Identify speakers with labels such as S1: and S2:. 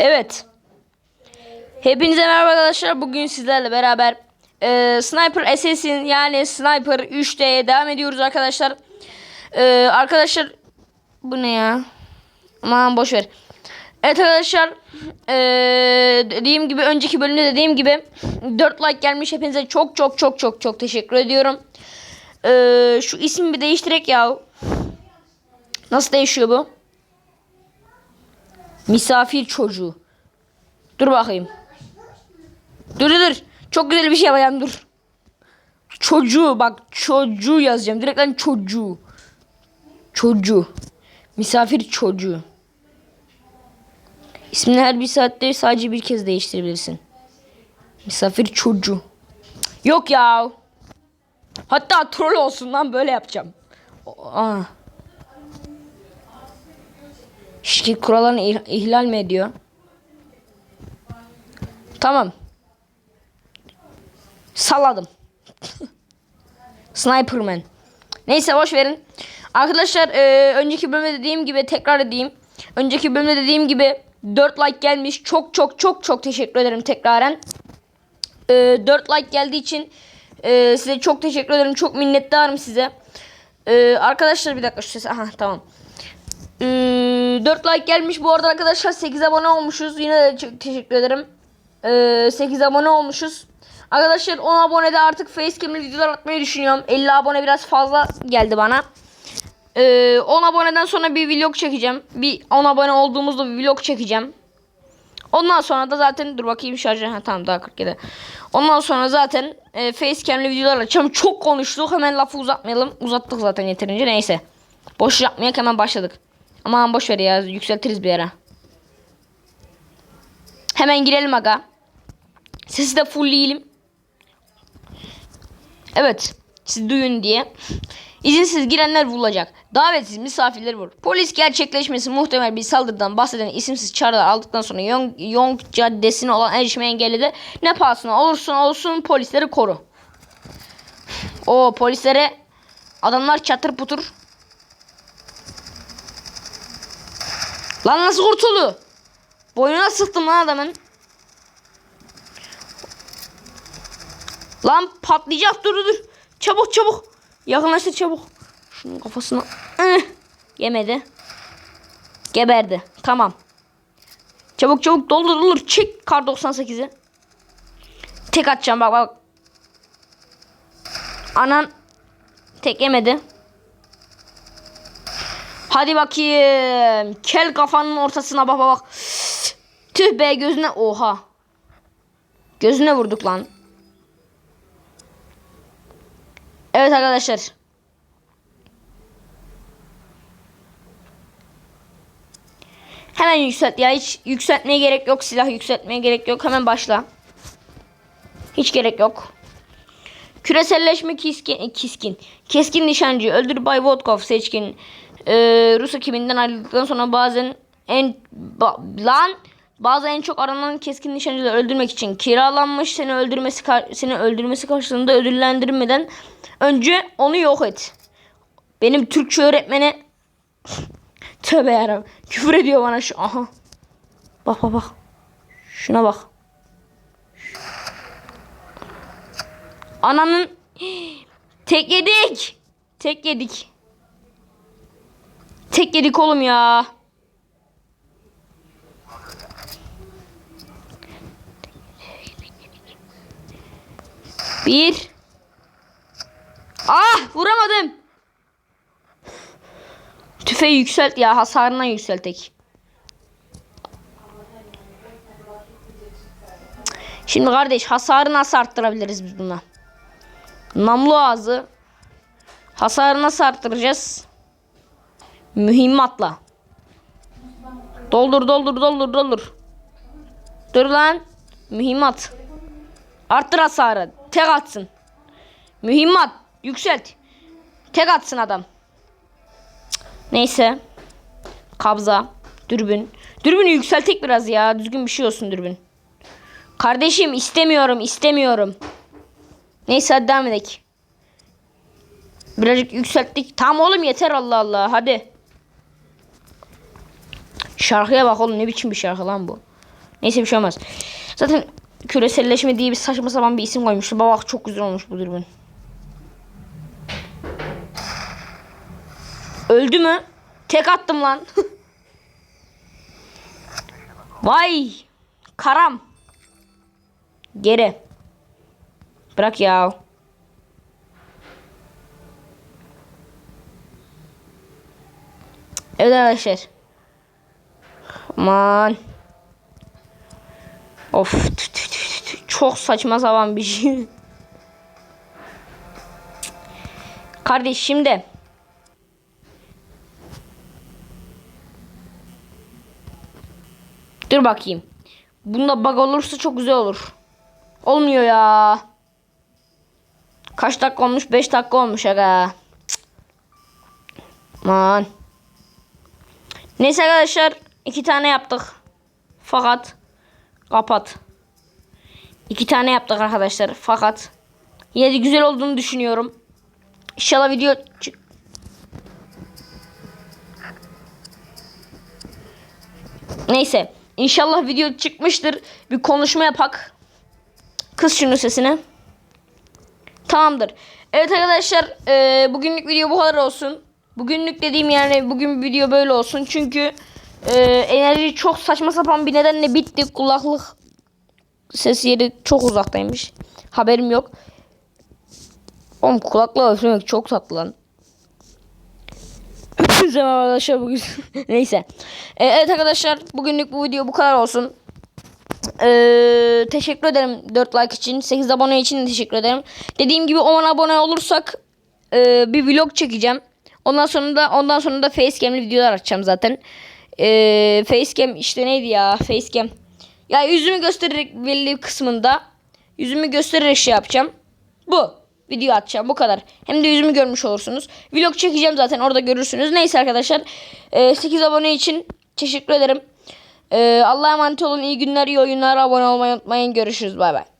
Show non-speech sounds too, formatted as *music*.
S1: Evet. Hepinize merhaba arkadaşlar. Bugün sizlerle beraber e, Sniper Assassin yani Sniper 3D'ye devam ediyoruz arkadaşlar. E, arkadaşlar bu ne ya? Aman boş ver. Evet arkadaşlar e, dediğim gibi önceki bölümde dediğim gibi 4 like gelmiş. Hepinize çok çok çok çok çok teşekkür ediyorum. E, şu ismi bir değiştirek ya. Nasıl değişiyor bu? Misafir çocuğu. Dur bakayım. Dur dur. Çok güzel bir şey yapacağım dur. Çocuğu bak çocuğu yazacağım. Direkt lan çocuğu. Çocuğu. Misafir çocuğu. İsmini her bir saatte sadece bir kez değiştirebilirsin. Misafir çocuğu. Yok ya. Hatta troll olsun lan böyle yapacağım. Aa. Şirket kurallarını ih- ihlal mi ediyor? Tamam. Salladım. *laughs* Sniperman. Neyse boş verin. Arkadaşlar e, önceki bölümde dediğim gibi tekrar edeyim. Önceki bölümde dediğim gibi 4 like gelmiş. Çok çok çok çok teşekkür ederim tekraren. E, 4 like geldiği için e, size çok teşekkür ederim. Çok minnettarım size. E, arkadaşlar bir dakika şu. Aha tamam. Ee, 4 like gelmiş. Bu arada arkadaşlar 8 abone olmuşuz. Yine de çok teşekkür ederim. Ee, 8 abone olmuşuz. Arkadaşlar 10 abonede artık facecam'li videolar atmayı düşünüyorum. 50 abone biraz fazla geldi bana. Ee, 10 aboneden sonra bir vlog çekeceğim. Bir 10 abone olduğumuzda bir vlog çekeceğim. Ondan sonra da zaten dur bakayım şarjı. Ha tamam daha 47. Ondan sonra zaten e, facecam'li videolar açacağım. Çok konuştuk. Hemen lafı uzatmayalım. Uzattık zaten yeterince. Neyse. Boş yapmaya hemen başladık. Aman boş ver ya. Yükseltiriz bir ara. Hemen girelim aga. Sesi de fullleyelim. Evet. Siz duyun diye. İzinsiz girenler vurulacak. Davetsiz misafirler vur. Polis gerçekleşmesi muhtemel bir saldırıdan bahseden isimsiz çağrılar aldıktan sonra Yong, Yong Caddesi'ne olan erişime engelledi. Ne pahasına olursun olsun polisleri koru. O polislere adamlar çatır putur. Lan nasıl kurtuldu? Boynuna sıktım lan adamın. Lan patlayacak dur dur. Çabuk çabuk. Yakınlaştır çabuk. Şunun kafasına. Ih, Yemedi. Geberdi. Tamam. Çabuk çabuk doldur doldur. Çek kar 98'i. Tek atacağım bak bak. Anan tek yemedi. Hadi bakayım. Kel kafanın ortasına bak bak. Tüh be gözüne. Oha. Gözüne vurduk lan. Evet arkadaşlar. Hemen yükselt ya hiç yükseltmeye gerek yok silah yükseltmeye gerek yok hemen başla. Hiç gerek yok. Küreselleşme kiskin, kiskin. Keskin nişancı öldür Bay Vodkov seçkin. Ee, Rus ekibinden ayrıldıktan sonra bazen en ba- lan bazı en çok aranan keskin nişancıları öldürmek için kiralanmış seni öldürmesi seni öldürmesi karşılığında ödüllendirmeden önce onu yok et. Benim Türkçe öğretmeni *laughs* tövbe yarabbim küfür ediyor bana şu aha. Bak bak bak. Şuna bak. Ananın *gasps* tek yedik. Tek yedik. Tek yedik oğlum ya. Bir. Ah vuramadım. Tüfeği yükselt ya hasarına yükseltek. Şimdi kardeş hasarı nasıl arttırabiliriz biz buna? Namlu ağzı. Hasarı nasıl arttıracağız? Mühimmatla. Doldur doldur doldur doldur. Dur lan. Mühimmat. Arttır hasarı. Tek atsın. Mühimmat. Yükselt. Tek atsın adam. Neyse. Kabza. Dürbün. Dürbünü yükseltek biraz ya. Düzgün bir şey olsun dürbün. Kardeşim istemiyorum istemiyorum. Neyse hadi devam edelim. Birazcık yükselttik. Tamam oğlum yeter Allah Allah hadi. Şarkıya bak oğlum ne biçim bir şarkı lan bu. Neyse bir şey olmaz. Zaten küreselleşme diye bir saçma sapan bir isim koymuştu. Bak çok güzel olmuş bu dürbün. Öldü mü? Tek attım lan. *laughs* Vay. Karam. Geri. Bırak ya. Evet arkadaşlar. Aman. Of. Çok saçma sapan bir şey. Kardeş şimdi. Dur bakayım. Bunda bug olursa çok güzel olur. Olmuyor ya. Kaç dakika olmuş? 5 dakika olmuş aga. Cık. Aman. Neyse arkadaşlar. İki tane yaptık. Fakat kapat. İki tane yaptık arkadaşlar. Fakat yine de güzel olduğunu düşünüyorum. İnşallah video çık- Neyse. İnşallah video çıkmıştır. Bir konuşma yapak. Kız şunun sesine. Tamamdır. Evet arkadaşlar e, bugünlük video bu kadar olsun. Bugünlük dediğim yani bugün video böyle olsun. Çünkü e, enerji çok saçma sapan bir nedenle bitti. Kulaklık ses yeri çok uzaktaymış. Haberim yok. Oğlum kulaklığı üflemek çok tatlı lan. Merhaba arkadaşlar bugün. *laughs* Neyse. E, evet arkadaşlar bugünlük bu video bu kadar olsun. Ee, teşekkür ederim 4 like için. 8 abone için de teşekkür ederim. Dediğim gibi 10 abone olursak e, bir vlog çekeceğim. Ondan sonra da ondan sonra da facecam'li videolar açacağım zaten. Ee, facecam işte neydi ya? Facecam. Ya yüzümü göstererek belli kısmında yüzümü göstererek şey yapacağım. Bu video atacağım bu kadar. Hem de yüzümü görmüş olursunuz. Vlog çekeceğim zaten orada görürsünüz. Neyse arkadaşlar. Ee, 8 abone için teşekkür ederim. Ee, Allah'a emanet olun. İyi günler, iyi oyunlar. Abone olmayı unutmayın. Görüşürüz. Bay bay.